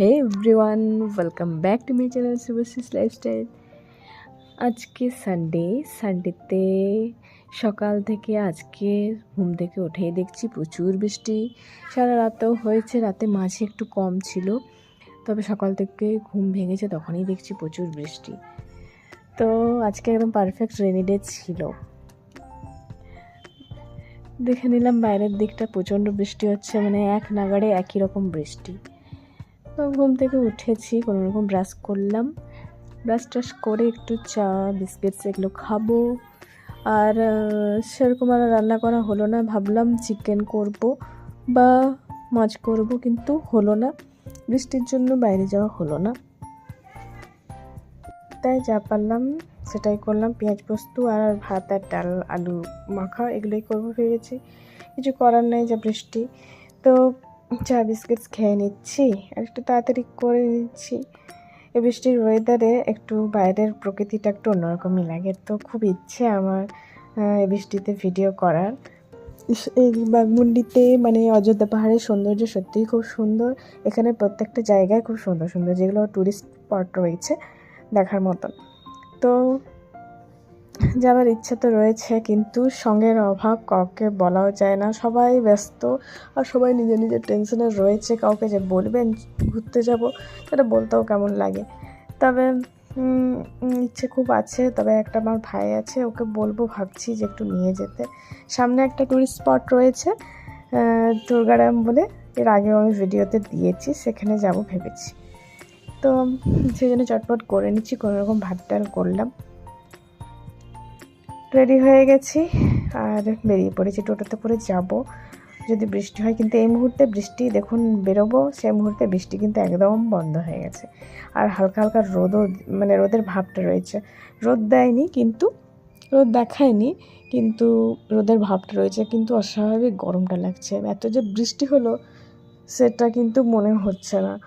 Welcome back to my channel Subhashree's lifestyle আজকে Sunday সানডেতে সকাল থেকে আজকে ঘুম থেকে উঠেই দেখছি প্রচুর বৃষ্টি। সারা রাতেও হয়েছে, রাতে মাঝে একটু কম ছিল, তবে সকাল থেকে ঘুম ভেঙেছে, তখনই দেখছি প্রচুর বৃষ্টি। তো আজকে একদম পারফেক্ট রেনি ডে ছিল। দেখে নিলাম বাইরের দিকটা প্রচণ্ড বৃষ্টি হচ্ছে মানে এক নাগাড়ে একই রকম বৃষ্টি। তো ঘুম থেকে উঠেছি, কোনো রকম ব্রাশ করলাম। ব্রাশ টাশ করে একটু চা বিস্কিটস এগুলো খাব। আর সেরকম আর রান্না করা হলো না, ভাবলাম চিকেন করব বা মাছ করব, কিন্তু হলো না। বৃষ্টির জন্য বাইরে যাওয়া হলো না। তাই যা পারলাম, সেটাই করলাম। পেঁয়াজ পোস্ত আর ভাত আর ডাল, আলু মাখা, এগুলোই করব ভেবেছি। কিছু করার নেই যা বৃষ্টি। তো চা বিস্কিটস খেয়ে নিচ্ছি আর একটু তাড়াতাড়ি করে নিচ্ছি। এই বৃষ্টির ওয়েদারে একটু বাইরের প্রকৃতিটা একটু অন্যরকমই লাগে। তো খুব ইচ্ছে আমার এই বৃষ্টিতে ভিডিও করার। এই বাঘমুন্ডিতে মানে অযোধ্যা পাহাড়ের সৌন্দর্য সত্যিই খুব সুন্দর। এখানে প্রত্যেকটা জায়গায় খুব সুন্দর সুন্দর, যেগুলো ট্যুরিস্ট স্পট রয়েছে দেখার মতন। তো যাওয়ার ইচ্ছা তো রয়েছে, কিন্তু সঙ্গের অভাব কাউকে বলাও যায় না। সবাই ব্যস্ত আর সবাই নিজের নিজের টেনশনে রয়েছে। কাউকে যে বলবেন, ঘুরতে যাব, সেটা বলতেও কেমন লাগে? তবে ইচ্ছে খুব আছে, তবে একটা আমার ভাই আছে, ওকে বলব ভাবছি যে একটু নিয়ে যেতে। সামনে একটা টুরিস্ট স্পট রয়েছে দুর্গারাম বলে। এর আগেও আমি ভিডিওতে দিয়েছি, সেখানে যাব ভেবেছি। তো, সেই জন্য চটপট করে নিচ্ছি, কোনো রকম ভাত ডাল করলাম। রেডি হয়ে গেছি আর বেরিয়ে পড়েছি। টোটোতে করে যাব। যদি বৃষ্টি হয় কিন্তু এই মুহূর্তে বৃষ্টি, দেখুন বেরোবো, সেই মুহূর্তে বৃষ্টি কিন্তু একদম বন্ধ হয়ে গেছে। আর হালকা হালকা রোদও মানে রোদের ভাবটা রয়েছে। রোদ দেয়নি কিন্তু, রোদ দেখায়নি কিন্তু রোদের ভাবটা রয়েছে। কিন্তু অস্বাভাবিক গরমটা লাগছে। এত যে বৃষ্টি হলো, সেটা কিন্তু মনে হচ্ছে না।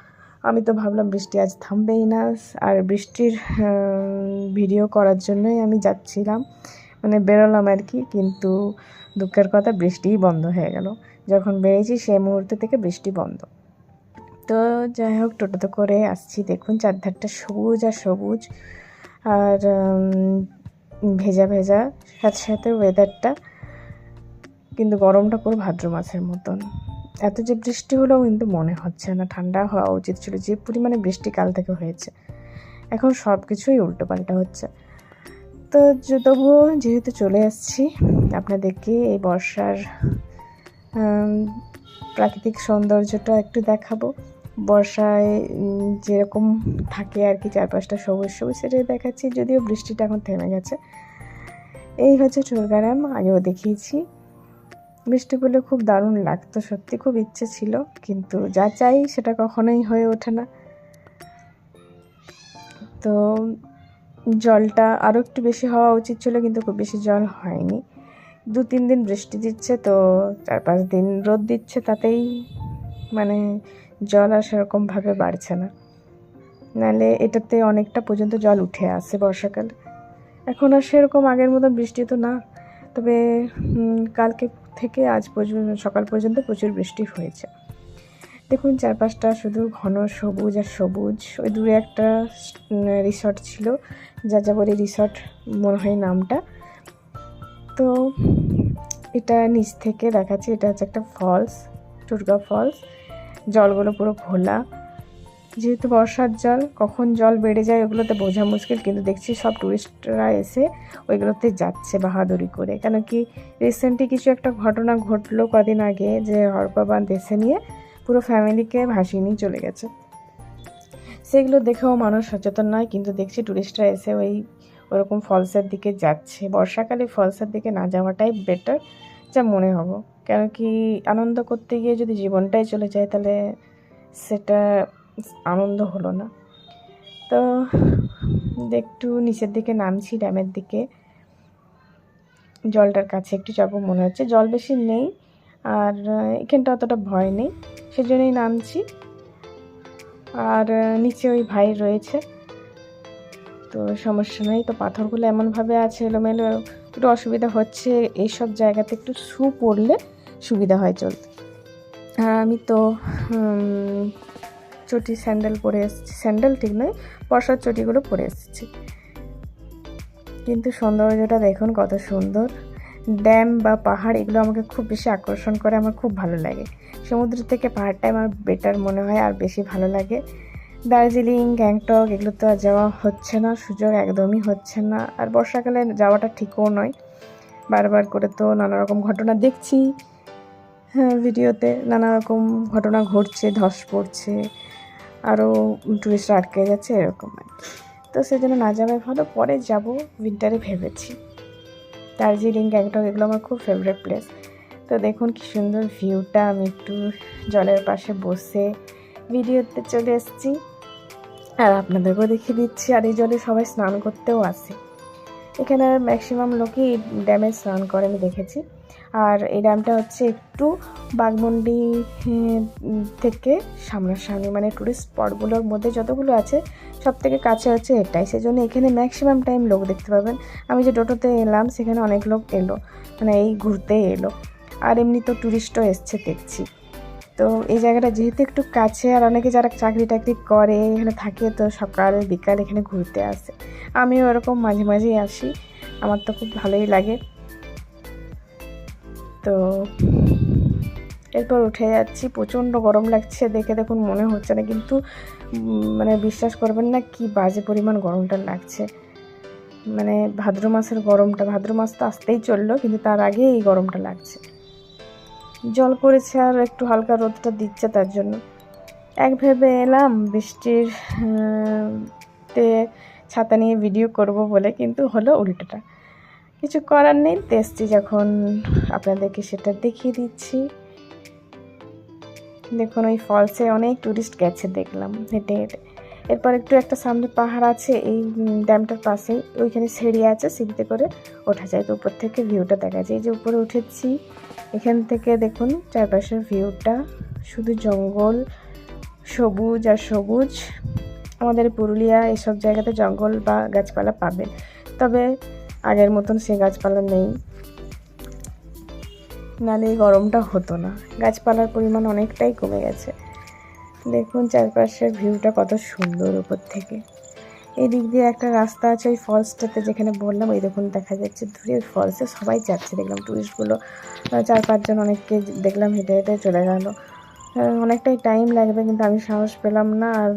আমি তো ভাবলাম বৃষ্টি আজ থামবেই না। আর বৃষ্টির ভিডিও করার জন্যই আমি যাচ্ছিলাম। মানে বেরোলাম আর কি, কিন্তু দুঃখের কথা বৃষ্টিই বন্ধ হয়ে গেল। যখন বেরিয়েছি সেই মুহূর্ত থেকে বৃষ্টি বন্ধ। তো যাই হোক, টোটোতে করে আসছি। দেখুন চারধারটা সবুজ আর সবুজ। আর ভেজা ভেজা, সাথে সাথে ওয়েদারটা কিন্তু গরমটা পুরো ভাদ্র মাসের মতন। এত যে বৃষ্টি হলেও কিন্তু মনে হচ্ছে না। ঠান্ডা হওয়া উচিত ছিল। যে পরিমাণে বৃষ্টি কাল থেকে হয়েছে। এখন সব কিছুই উল্টোপাল্টা হচ্ছে। তো তবুও যেহেতু চলে আসছি, আপনাদেরকে এই বর্ষার প্রাকৃতিক সৌন্দর্যটা একটু দেখাবো। বর্ষায় যেরকম থাকে আর কি চারপাশটা সবুজ সবুজ সেটাই দেখাচ্ছি, যদিও বৃষ্টিটা এখন থেমে গেছে। এই হচ্ছে চুলগারাম আগেও দেখিয়েছি। বৃষ্টি খুব দারুণ লাগতো, সত্যি খুব ইচ্ছে ছিল, কিন্তু যা চাই সেটা কখনোই হয়ে ওঠে না। তো জলটা আরও একটু বেশি হওয়া উচিত ছিল, কিন্তু খুব বেশি জল হয়নি। দু, তিন দিন বৃষ্টি দিচ্ছে, তো চার, পাঁচ দিন রোদ দিচ্ছে, তাতেই মানে জল আর সেরকমভাবে বাড়ছে না। নাহলে এটাতে অনেকটা পর্যন্ত জল উঠে আসে বর্ষাকালে। এখন আর সেরকম আগের মতো বৃষ্টি তো না, তবে কালকে থেকে আজ পর্যন্ত, সকাল পর্যন্ত প্রচুর বৃষ্টি হয়েছে। দেখুন, চারপাশটা শুধু ঘন সবুজ আর সবুজ। ওই দূরে একটা রিসর্ট ছিল, যাযাবরী রিসর্ট মনে হয় নামটা। তো এটা নিচ থেকে দেখাচ্ছি, এটা হচ্ছে একটা ফলস টুরগা ফলস জলগুলো পুরো খোলা যেহেতু বর্ষার জল, কখন জল বেড়ে যায় ওগুলোতে বোঝা মুশকিল, কিন্তু দেখছি সব টুরিস্টরা এসে ওইগুলোতে যাচ্ছে বাহাদুরি করে। কেন কি রিসেন্টলি কিছু একটা ঘটনা ঘটলো কদিন আগে যে হরপা বাঁধ এসে নিয়ে। পুরো ফ্যামিলিকে ভাসিয়ে নিয়ে চলে গেছে। সেগুলো দেখেও মানুষ সচেতন নয়, কিন্তু দেখছি টুরিস্টরা এসে ওই ওরকম ফলসের দিকে যাচ্ছে। বর্ষাকালে ফলসের দিকে না যাওয়াটাই বেটার যা মনে হব। কেন কি আনন্দ করতে গিয়ে যদি জীবনটাই চলে যায়, তাহলে সেটা আনন্দ হলো না। তো একটু নিচের দিকে নামছি, ড্যামের দিকে। জলটার কাছে একটু যাব মনে হচ্ছে। জল বেশি নেই, আর এখানটা অতটা ভয় নেই। সেজন্যই নামছি। আর নিচে ওই ভাই রয়েছে। তো সমস্যা নেই। তো পাথরগুলো এমনভাবে আছে এলোমেলো, একটু অসুবিধা হচ্ছে। এইসব জায়গাতে একটু শু পড়লে সুবিধা হয় চলতে। আর আমি তো চটি স্যান্ডেল পরে এসেছি। স্যান্ডেল ঠিক নয়, বর্ষার চটিগুলো পরে এসেছি। কিন্তু সৌন্দর্যটা দেখুন কত সুন্দর। ড্যাম বা পাহাড় এগুলো আমাকে খুব বেশি আকর্ষণ করে, আমার খুব ভালো লাগে। সমুদ্র থেকে পাহাড়টাই আমার বেটার মনে হয় আর বেশি ভালো লাগে। দার্জিলিং, গ্যাংটক এগুলো তো আর যাওয়া হচ্ছে না, সুযোগ একদমই হচ্ছে না। আর বর্ষাকালে যাওয়াটা ঠিকও নয়। বারবার করে তো নানা রকম ঘটনা দেখছি। হ্যাঁ ভিডিওতে নানা রকম ঘটনা ঘটছে, ধস পড়ছে, আরও টুরিস্টরা আটকে যাচ্ছে এরকম আর তো সেজন্য না যাওয়াই ভালো, পরে যাব উইন্টারে ভেবেছি। দার্জিলিং, গ্যাংটক এগুলো আমার খুব ফেভারিট প্লেস তো দেখুন কি সুন্দর ভিউটা আমি একটু জলের পাশে বসে ভিডিওতে চলে এসেছি। আর আপনাদেরকেও দেখিয়ে দিচ্ছি আর এই জলে সবাই স্নান করতেও আসে। এখানে ম্যাক্সিমাম লোকই ড্যামে স্নান করে আমি দেখেছি। আর এই ড্যামটা হচ্ছে একটু বাগমুন্ডি হ্যাঁ, থেকে সামনাসামনি মানে টুরিস্ট স্পটগুলোর মধ্যে যতগুলো আছে সব থেকে কাছে হচ্ছে এটাই। সেজন্য এখানে ম্যাক্সিমাম টাইম লোক দেখতে পাবেন। আমি যে টোটোতে এলাম সেখানে অনেক লোক এলো মানে এই ঘুরতে এলো। আর এমনি তো ট্যুরিস্টও এসছে দেখছি। তো এই জায়গাটা যেহেতু একটু কাছে, আর অনেকে যারা চাকরি টাকরি করে, এখানে থাকে, তো সকাল, বিকাল এখানে ঘুরতে আসে। আমিও এরকম মাঝে মাঝেই আসি। আমার তো খুব ভালোই লাগে। তো এরপর উঠে যাচ্ছি। প্রচণ্ড গরম লাগছে, দেখে দেখুন মনে হচ্ছে না, কিন্তু মানে বিশ্বাস করবেন না কি বাজে পরিমাণ গরমটা লাগছে। মানে ভাদ্র মাসের গরমটা, ভাদ্র মাস তো আসতেই চলল, কিন্তু তার আগে এই গরমটা লাগছে। জল পড়েছে আর একটু হালকা রোদটা দিচ্ছে তার জন্য। এক ভেবে এলাম বৃষ্টির তে ছাতা নিয়ে ভিডিও করব বলে, কিন্তু হলো উল্টোটা। কিছু করার নেই এসছি যখন আপনাদেরকে সেটা দেখিয়ে দিচ্ছি। দেখুন, ওই ফলসে অনেক টুরিস্ট গেছে, দেখলাম হেঁটে হেঁটে। এরপর একটু একটা সামনে পাহাড় আছে, এই ড্যামটার পাশেই। ওইখানে সিঁড়ি আছে, সিঁড়িতে করে ওঠা যায়। তো উপর থেকে ভিউটা দেখা যায়। এই যে উপরে উঠেছি, এখান থেকে দেখুন চারপাশের ভিউটা। শুধু জঙ্গল, সবুজ আর সবুজ। আমাদের পুরুলিয়া এসব জায়গাতে জঙ্গল বা গাছপালা পাবে। তবে আগের মতন সে গাছপালা নেই। নালে গরমটা হতো না। গাছপালার পরিমাণ অনেকটাই কমে গেছে। দেখুন চারপাশের ভিউটা কত সুন্দর উপর থেকে। এই দিক দিয়ে একটা রাস্তা আছে ওই ফলসটাতে যেখানে বললাম, ওই দেখুন দেখা যাচ্ছে দূরে ওই ফলসে সবাই যাচ্ছে। দেখলাম টুরিস্টগুলো চার পাঁচজন অনেককে দেখলাম হেঁটে হেঁটে চলে গেল। অনেকটাই টাইম লাগবে কিন্তু আমি সাহস পেলাম না আর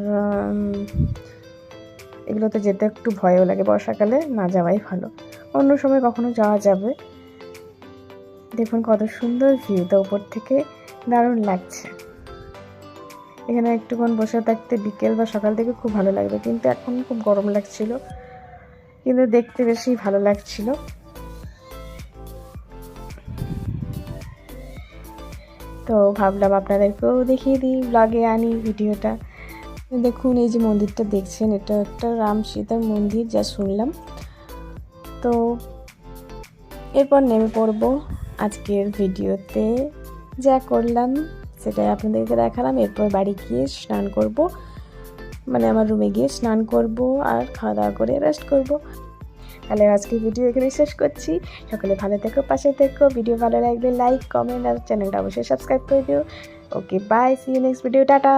এগুলোতে যেতে একটু ভয়ও লাগে। বর্ষাকালে না যাওয়াই ভালো। অন্য সময় কখনো যাওয়া যাবে। দেখুন কত সুন্দর ভিউটা উপর থেকে। দারুণ লাগছে। এখানে একটুক্ষণ বসে থাকতে বিকেল বা সকাল থেকে খুব ভালো লাগবে। কিন্তু এখন খুব গরম লাগছিল। কিন্তু দেখতে বেশি ভালো লাগছিল। তো ভাবলাম আপনাদেরকেও দেখিয়ে দিই ব্লগে আনি ভিডিওটা। দেখুন, এই যে মন্দিরটা দেখছেন, এটা একটা রাম সীতার মন্দির, যা শুনলাম। তো এরপর নেমে পড়ব আজকের ভিডিওতে। যা করলাম সেটাই আপনাদেরকে দেখালাম। এরপর বাড়ি গিয়ে স্নান করব। মানে আমার রুমে গিয়ে স্নান করব আর খাওয়া দাওয়া করে রেস্ট করব। তাহলে আজকে ভিডিও এখানে শেষ করছি। সকলে ভালো থেকো, পাশে থেকো। ভিডিও ভালো লাগলে লাইক কমেন্ট আর চ্যানেলটা অবশ্যই সাবস্ক্রাইব করে দিও। Okay bye see you next video tata!